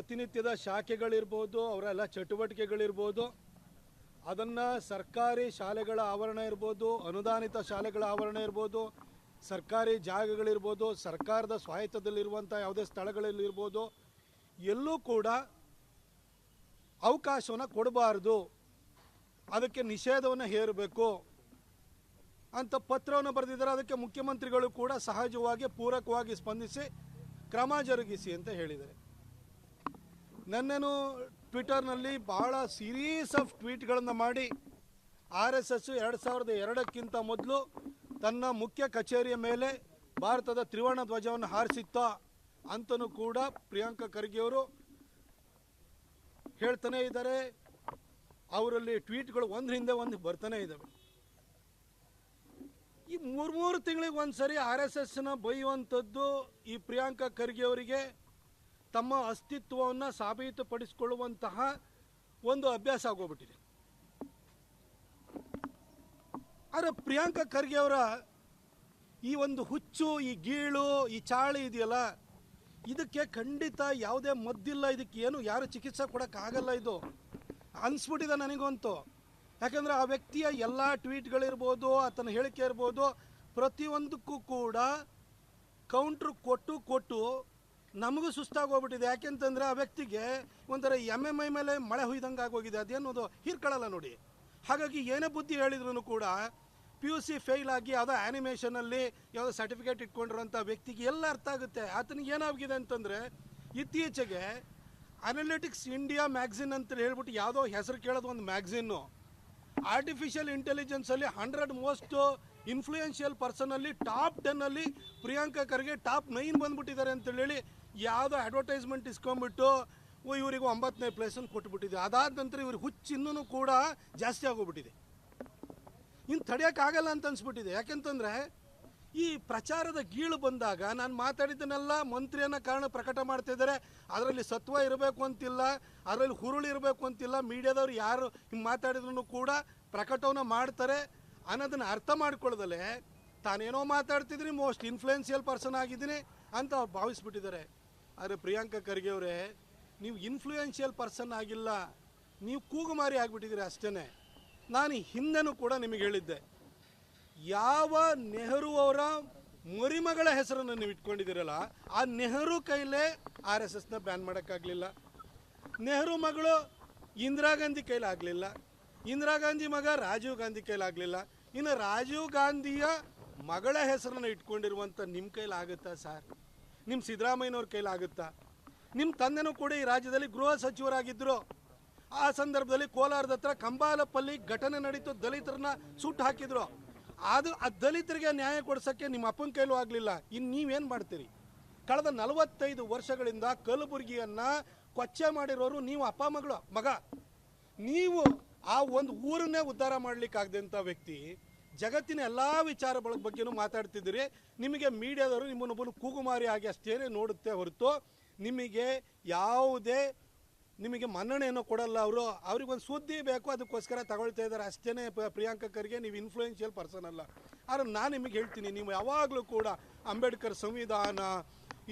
ಪ್ರತಿನಿತ್ಯದ ಶಾಖೆಗಳಿರ್ಬೋದು ಅವರೆಲ್ಲ ಚಟುವಟಿಕೆಗಳಿರ್ಬೋದು, ಅದನ್ನು ಸರ್ಕಾರಿ ಶಾಲೆಗಳ ಆವರಣ ಇರ್ಬೋದು, ಅನುದಾನಿತ ಶಾಲೆಗಳ ಆವರಣ ಇರ್ಬೋದು, ಸರ್ಕಾರಿ ಜಾಗಗಳಿರ್ಬೋದು, ಸರ್ಕಾರದ ಸ್ವಾಯತ್ತದಲ್ಲಿರುವಂಥ ಯಾವುದೇ ಸ್ಥಳಗಳಲ್ಲಿರ್ಬೋದು, ಎಲ್ಲೂ ಕೂಡ ಅವಕಾಶವನ್ನು ಕೊಡಬಾರ್ದು. ಅದಕ್ಕೆ ನಿಷೇಧವನ್ನು ಹೇರಬೇಕು ಅಂತ ಪತ್ರವನ್ನು ಬರೆದಿದ್ದಾರೆ. ಅದಕ್ಕೆ ಮುಖ್ಯಮಂತ್ರಿಗಳು ಕೂಡ ಸಹಜವಾಗಿ ಪೂರಕವಾಗಿ ಸ್ಪಂದಿಸಿ ಕ್ರಮ ಜರುಗಿಸಿ ಅಂತ ಹೇಳಿದ್ದಾರೆ. ನನ್ನೇನು ಟ್ವಿಟರ್ನಲ್ಲಿ ಬಹಳ ಸೀರೀಸ್ ಆಫ್ ಟ್ವೀಟ್ಗಳನ್ನು ಮಾಡಿ ಆರ್ ಎಸ್ ಎಸ್ ಎರಡು ಸಾವಿರದ ಎರಡಕ್ಕಿಂತ ಮೊದಲು ತನ್ನ ಮುಖ್ಯ ಕಚೇರಿಯ ಮೇಲೆ ಭಾರತದ ತ್ರಿವರ್ಣ ಧ್ವಜವನ್ನು ಹಾರಿಸಿತ್ತ ಅಂತನೂ ಕೂಡ ಪ್ರಿಯಾಂಕಾ ಖರ್ಗೆಯವರು ಹೇಳ್ತಾನೆ ಇದ್ದಾರೆ. ಅವರಲ್ಲಿ ಟ್ವೀಟ್ಗಳು ಒಂದ್ರ ಹಿಂದೆ ಒಂದು ಬರ್ತಾನೆ ಇದ್ದಾವೆ ಈ ಮೂರು ಮೂರು ತಿಂಗಳಿಗೆ ಒಂದು ಸರಿ ಆರ್ ಎಸ್ ಎಸ್ನ ಬೈಯುವಂಥದ್ದು ಈ ಪ್ರಿಯಾಂಕಾ ಖರ್ಗೆ ಅವರಿಗೆ ತಮ್ಮ ಅಸ್ತಿತ್ವವನ್ನು ಸಾಬೀತುಪಡಿಸಿಕೊಳ್ಳುವಂತಹ ಒಂದು ಅಭ್ಯಾಸ ಆಗೋಗ್ಬಿಟ್ಟಿದೆ. ಆದರೆ ಪ್ರಿಯಾಂಕಾ ಖರ್ಗೆ ಅವರ ಈ ಒಂದು ಹುಚ್ಚು, ಈ ಗೀಳು, ಈ ಚಾಳಿ ಇದೆಯಲ್ಲ, ಇದಕ್ಕೆ ಖಂಡಿತ ಯಾವುದೇ ಮದ್ದಿಲ್ಲ, ಇದಕ್ಕೆ ಏನು ಯಾರು ಚಿಕಿತ್ಸೆ ಕೊಡೋಕ್ಕಾಗಲ್ಲ ಇದು. ಅನಿಸ್ಬಿಟ್ಟಿದೆ ನನಗಂತೂ. ಯಾಕಂದರೆ ಆ ವ್ಯಕ್ತಿಯ ಎಲ್ಲ ಟ್ವೀಟ್ಗಳಿರ್ಬೋದು, ಆತನ ಹೇಳಿಕೆ ಇರ್ಬೋದು, ಪ್ರತಿಯೊಂದಕ್ಕೂ ಕೂಡ ಕೌಂಟ್ರ್ ಕೊಟ್ಟು ಕೊಟ್ಟು ನಮಗೂ ಸುಸ್ತಾಗಿ ಹೋಗ್ಬಿಟ್ಟಿದೆ. ಯಾಕೆಂತಂದರೆ ಆ ವ್ಯಕ್ತಿಗೆ ಒಂಥರ ಎಂ ಎಂ ಐ ಮೇಲೆ ಮಳೆ ಹುಯ್ದಂಗೆ ಆಗೋಗಿದೆ. ಅದೇನೋದು ಹೀರ್ಕೊಳ್ಳಲ್ಲ ನೋಡಿ. ಹಾಗಾಗಿ ಏನೇ ಬುದ್ಧಿ ಹೇಳಿದ್ರು ಕೂಡ ಪಿ ಯು ಸಿ ಫೇಲ್ ಆಗಿ ಯಾವುದೋ ಆ್ಯನಿಮೇಷನಲ್ಲಿ ಯಾವುದೋ ಸರ್ಟಿಫಿಕೇಟ್ ಇಟ್ಕೊಂಡಿರೋಂಥ ವ್ಯಕ್ತಿಗೆ ಎಲ್ಲ ಅರ್ಥ ಆಗುತ್ತೆ. ಆತನಿಗೆ ಏನಾಗಿದೆ ಅಂತಂದರೆ ಇತ್ತೀಚೆಗೆ ಅನಾಲಿಟಿಕ್ಸ್ ಇಂಡಿಯಾ ಮ್ಯಾಗ್ಝಿನ್ ಅಂತ ಹೇಳ್ಬಿಟ್ಟು ಯಾವುದೋ ಹೆಸರು ಕೇಳೋದು ಒಂದು ಮ್ಯಾಗ್ಝಿನ್ನು ಆರ್ಟಿಫಿಷಿಯಲ್ ಇಂಟೆಲಿಜೆನ್ಸಲ್ಲಿ ಹಂಡ್ರೆಡ್ ಮೋಸ್ಟ್ ಇನ್ಫ್ಲೂಯೆನ್ಷಿಯಲ್ ಪರ್ಸನಲ್ಲಿ ಟಾಪ್ ಟೆನ್ನಲ್ಲಿ ಪ್ರಿಯಾಂಕಾ ಖರ್ಗೆ ಟಾಪ್ ನೈನ್ ಬಂದ್ಬಿಟ್ಟಿದ್ದಾರೆ ಅಂತೇಳಿ ಯಾವುದೋ ಅಡ್ವರ್ಟೈಸ್ಮೆಂಟ್ ಇಸ್ಕೊಂಡ್ಬಿಟ್ಟು ಇವರಿಗೆ ಒಂಬತ್ತನೇ ಪ್ಲೇಸನ್ನು ಕೊಟ್ಬಿಟ್ಟಿದೆ. ಅದಾದ ನಂತರ ಇವ್ರಿಗೆ ಹುಚ್ಚಿನ್ನೂ ಕೂಡ ಜಾಸ್ತಿ ಆಗೋಗ್ಬಿಟ್ಟಿದೆ. ಇನ್ನು ತಡೆಯೋಕ್ಕಾಗಲ್ಲ ಅಂತ ಅನ್ಸ್ಬಿಟ್ಟಿದೆ. ಯಾಕೆಂತಂದ್ರೆ ಈ ಪ್ರಚಾರದ ಗೀಳು ಬಂದಾಗ ನಾನು ಮಾತಾಡಿದ್ದನ್ನೆಲ್ಲ ಮಂತ್ರಿಯನ್ನ ಕಾರಣ ಪ್ರಕಟ ಮಾಡ್ತಾ ಇದ್ದಾರೆ. ಅದರಲ್ಲಿ ಸತ್ವ ಇರಬೇಕು ಅಂತಿಲ್ಲ, ಅದರಲ್ಲಿ ಹುರುಳು ಇರಬೇಕು ಅಂತಿಲ್ಲ. ಮೀಡಿಯಾದವ್ರು ಯಾರು ಹಿಂಗೆ ಮಾತಾಡಿದ್ರು ಕೂಡ ಪ್ರಕಟವನ್ನು ಮಾಡ್ತಾರೆ. ಅನ್ನೋದನ್ನು ಅರ್ಥ ಮಾಡ್ಕೊಳ್ದಲೆ ತಾನೇನೋ ಮಾತಾಡ್ತಿದ್ರಿ ಮೋಸ್ಟ್ ಇನ್ಫ್ಲೂಯೆನ್ಸಿಯಲ್ ಪರ್ಸನ್ ಆಗಿದ್ದೀನಿ ಅಂತ ಅವ್ರು ಭಾವಿಸ್ಬಿಟ್ಟಿದ್ದಾರೆ. ಆದರೆ ಪ್ರಿಯಾಂಕಾ ಖರ್ಗೆ ಅವರೇ, ನೀವು ಇನ್ಫ್ಲುಯೆನ್ಷಿಯಲ್ ಪರ್ಸನ್ ಆಗಿಲ್ಲ, ನೀವು ಕೂಗುಮಾರಿ ಆಗಿಬಿಟ್ಟಿದ್ದೀರಿ ಅಷ್ಟೇ ನಾನು ಹಿಂದೆನೂ ಕೂಡ ನಿಮಗೆ ಹೇಳಿದ್ದೆ, ಯಾವ ನೆಹರು ಅವರ ಮರಿಮಗಳ ಹೆಸರನ್ನು ನೀವು ಇಟ್ಕೊಂಡಿದ್ದೀರಲ್ಲ, ಆ ನೆಹರು ಕೈಲೇ ಆರ್ ಎಸ್ ಎಸ್ನ ಬ್ಯಾನ್ ಮಾಡೋಕ್ಕಾಗಲಿಲ್ಲ. ನೆಹರು ಮಗಳು ಇಂದಿರಾ ಗಾಂಧಿ ಕೈಲಾಗಲಿಲ್ಲ. ಇಂದಿರಾ ಗಾಂಧಿ ಮಗ ರಾಜೀವ್ ಗಾಂಧಿ ಕೈಲಾಗಲಿಲ್ಲ. ಇನ್ನು ರಾಜೀವ್ ಗಾಂಧಿಯ ಮಗಳ ಹೆಸರನ್ನು ಇಟ್ಕೊಂಡಿರುವಂಥ ನಿಮ್ಮ ಕೈಲಾಗುತ್ತಾ ಸರ್? ನಿಮ್ಮ ಸಿದ್ದರಾಮಯ್ಯನವ್ರ ಕೈಲಾಗುತ್ತಾ ನಿಮ್ಮ ತಂದೆನೂ ಕೂಡ ಈ ರಾಜ್ಯದಲ್ಲಿ ಗೃಹ ಸಚಿವರಾಗಿದ್ದರು ಆ ಸಂದರ್ಭದಲ್ಲಿ ಕೋಲಾರದ ಹತ್ರ ಕಂಬಾಲಪಲ್ಲಿ ಘಟನೆ ನಡೀತು, ದಲಿತರನ್ನ ಸುಟ್ಟು ಹಾಕಿದ್ರು. ಅದು ಆ ದಲಿತರಿಗೆ ನ್ಯಾಯ ಕೊಡ್ಸೋಕ್ಕೆ ನಿಮ್ಮ ಅಪ್ಪನ ಕೈಲೂ ಆಗಲಿಲ್ಲ. ಇನ್ನು ನೀವೇನು ಮಾಡ್ತೀರಿ? ಕಳೆದ ನಲವತ್ತೈದು ವರ್ಷಗಳಿಂದ ಕಲಬುರಗಿಯನ್ನು ಕೊಚ್ಚೆ ಮಾಡಿರೋರು ನೀವು ಅಪ್ಪ ಮಗಳು, ಮಗ. ನೀವು ಆ ಒಂದು ಊರನ್ನೇ ಉದ್ಧಾರ ಮಾಡ್ಲಿಕ್ಕಾಗದಂಥ ವ್ಯಕ್ತಿ ಜಗತ್ತಿನ ಎಲ್ಲ ವಿಚಾರಗಳ ಬಗ್ಗೆನೂ ಮಾತಾಡ್ತಿದ್ದೀರಿ. ನಿಮಗೆ ಮೀಡಿಯಾದವರು ನಿಮ್ಮನ್ನೊಬ್ಬನು ಕೂಗುಮಾರಿ ಆಗಿ ಅಷ್ಟೇನೆ ನೋಡುತ್ತೆ ಹೊರತು ನಿಮಗೆ ಯಾವುದೇ ನಿಮಗೆ ಮನ್ನಣೆಯನ್ನು ಕೊಡಲ್ಲ ಅವರು. ಅವ್ರಿಗೊಂದು ಸುದ್ದಿ ಬೇಕು, ಅದಕ್ಕೋಸ್ಕರ ತಗೊಳ್ತಾ ಇದ್ದಾರೆ. ಅಷ್ಟೇ ಪ್ರಿಯಾಂಕಕರಿಗೆ ನೀವು ಇನ್ಫ್ಲೂಯೆನ್ಷಿಯಲ್ ಪರ್ಸನ್ ಅಲ್ಲ. ಆದರೆ ನಾನು ನಿಮಗೆ ಹೇಳ್ತೀನಿ, ನೀವು ಯಾವಾಗಲೂ ಕೂಡ ಅಂಬೇಡ್ಕರ್ ಸಂವಿಧಾನ,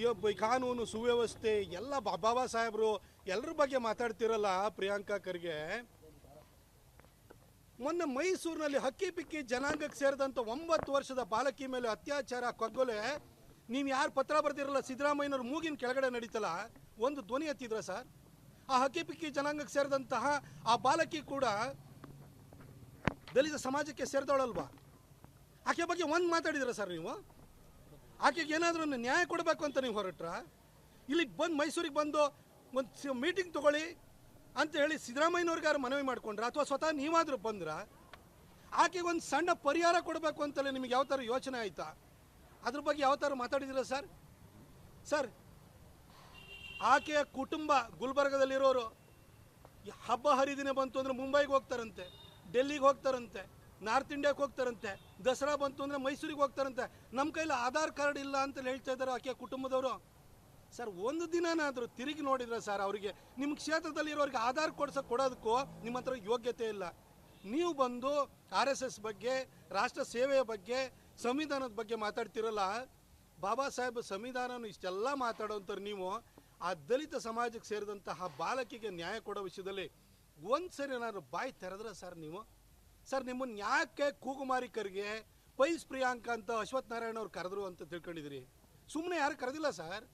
ಈ ಕಾನೂನು ಸುವ್ಯವಸ್ಥೆ, ಎಲ್ಲ ಬಾಬಾ ಸಾಹೇಬರು ಎಲ್ಲರ ಬಗ್ಗೆ ಮಾತಾಡ್ತಿರಲ್ಲ ಪ್ರಿಯಾಂಕಾ ಖರ್ಗೆ ಮೊನ್ನೆ ಮೈಸೂರಿನಲ್ಲಿ ಹಕ್ಕಿ ಪಿಕ್ಕಿ ಜನಾಂಗಕ್ಕೆ ಸೇರಿದಂಥ ಒಂಬತ್ತು ವರ್ಷದ ಬಾಲಕಿ ಮೇಲೆ ಅತ್ಯಾಚಾರ, ಕಗ್ಗೊಲೆ. ನೀವು ಯಾರು ಪತ್ರ ಬರ್ತಿರಲ್ಲ ಸಿದ್ದರಾಮಯ್ಯನವ್ರ ಮೂಗಿನ ಕೆಳಗಡೆ ನಡೀತಲ್ಲ? ಒಂದು ಧ್ವನಿ ಎತ್ತಿದ್ರ ಸರ್? ಆ ಹಕ್ಕಿ ಪಿಕ್ಕಿ ಜನಾಂಗಕ್ಕೆ ಸೇರಿದಂತಹ ಆ ಬಾಲಕಿ ಕೂಡ ದಲಿತ ಸಮಾಜಕ್ಕೆ ಸೇರಿದವಳಲ್ವಾ? ಆಕೆ ಬಗ್ಗೆ ಒಂದು ಮಾತಾಡಿದ್ರ ಸರ್ ನೀವು? ಆಕೆಗೆ ಏನಾದರೂ ನ್ಯಾಯ ಕೊಡಬೇಕು ಅಂತ ನೀವು ಹೊರಟ್ರ? ಇಲ್ಲಿಗೆ ಬಂದು ಮೈಸೂರಿಗೆ ಬಂದು ಒಂದು ಮೀಟಿಂಗ್ ತಗೊಳ್ಳಿ. ಅಂತ ಹೇಳಿ ಸಿದ್ದರಾಮಯ್ಯನವ್ರಿಗಾರು ಮನವಿ ಮಾಡ್ಕೊಂಡ್ರ ಅಥವಾ ಸ್ವತಃ ನೀವಾದರೂ ಬಂದ್ರ ಆಕೆಗೆ ಒಂದು ಸಣ್ಣ ಪರಿಹಾರ ಕೊಡಬೇಕು ಅಂತಲೇ ನಿಮಗೆ ಯಾವ ಥರ ಯೋಚನೆ ಆಯ್ತಾ? ಅದ್ರ ಬಗ್ಗೆ ಯಾವ ಥರ ಮಾತಾಡಿದಿರ ಸರ್? ಸರ್, ಆಕೆಯ ಕುಟುಂಬ ಗುಲ್ಬರ್ಗದಲ್ಲಿರೋರು ಹಬ್ಬ ಹರಿದಿನ ಬಂತು ಅಂದ್ರೆ ಮುಂಬೈಗೆ ಹೋಗ್ತಾರಂತೆ, ಡೆಲ್ಲಿಗೆ ಹೋಗ್ತಾರಂತೆ, ನಾರ್ತ್ ಇಂಡಿಯಾಕ್ಕೆ ಹೋಗ್ತಾರಂತೆ, ದಸರಾ ಬಂತು ಅಂದ್ರೆ ಮೈಸೂರಿಗೆ ಹೋಗ್ತಾರಂತೆ ನಮ್ಮ ಕೈಲಿ ಆಧಾರ್ ಕಾರ್ಡ್ ಇಲ್ಲ ಅಂತ ಹೇಳ್ತಾ ಇದ್ದಾರೆ ಆಕೆಯ ಕುಟುಂಬದವರು. ಸರ್, ಒಂದು ದಿನನಾದರೂ ತಿರುಗಿ ನೋಡಿದ್ರೆ ಸರ್, ಅವರಿಗೆ ನಿಮ್ಮ ಕ್ಷೇತ್ರದಲ್ಲಿರೋರಿಗೆ ಆಧಾರ್ ಕೊಡ್ಸ ಕೊಡೋದಕ್ಕೂ ನಿಮ್ಮ ಹತ್ರ ಯೋಗ್ಯತೆ ಇಲ್ಲ. ನೀವು ಬಂದು ಆರ್ ಎಸ್ ಎಸ್ ಬಗ್ಗೆ, ರಾಷ್ಟ್ರ ಸೇವೆಯ ಬಗ್ಗೆ, ಸಂವಿಧಾನದ ಬಗ್ಗೆ ಮಾತಾಡ್ತಿರಲ್ಲ, ಬಾಬಾ ಸಾಹೇಬ್ ಸಂವಿಧಾನನ ಇಷ್ಟೆಲ್ಲ ಮಾತಾಡೋಂಥವ್ರು ನೀವು, ಆ ದಲಿತ ಸಮಾಜಕ್ಕೆ ಸೇರಿದಂತಹ ಬಾಲಕಿಗೆ ನ್ಯಾಯ ಕೊಡೋ ವಿಷಯದಲ್ಲಿ ಒಂದ್ಸರಿ ಏನಾದ್ರು ಬಾಯಿ ತೆರೆದ್ರೆ ಸರ್ ನೀವು? ಸರ್, ನಿಮ್ಮನ್ನ ಯಾಕೆ ಕೂಗುಮಾರಿ ಕರ್ಗೆ ಪೈಸ್ ಪ್ರಿಯಾಂಕ ಅಂತ ಅಶ್ವಥ್ ನಾರಾಯಣ ಅವ್ರು ಕರೆದ್ರು ಅಂತ ತಿಳ್ಕೊಂಡಿದ್ದೀರಿ? ಸುಮ್ಮನೆ ಯಾರು ಕರೆದಿಲ್ಲ ಸರ್?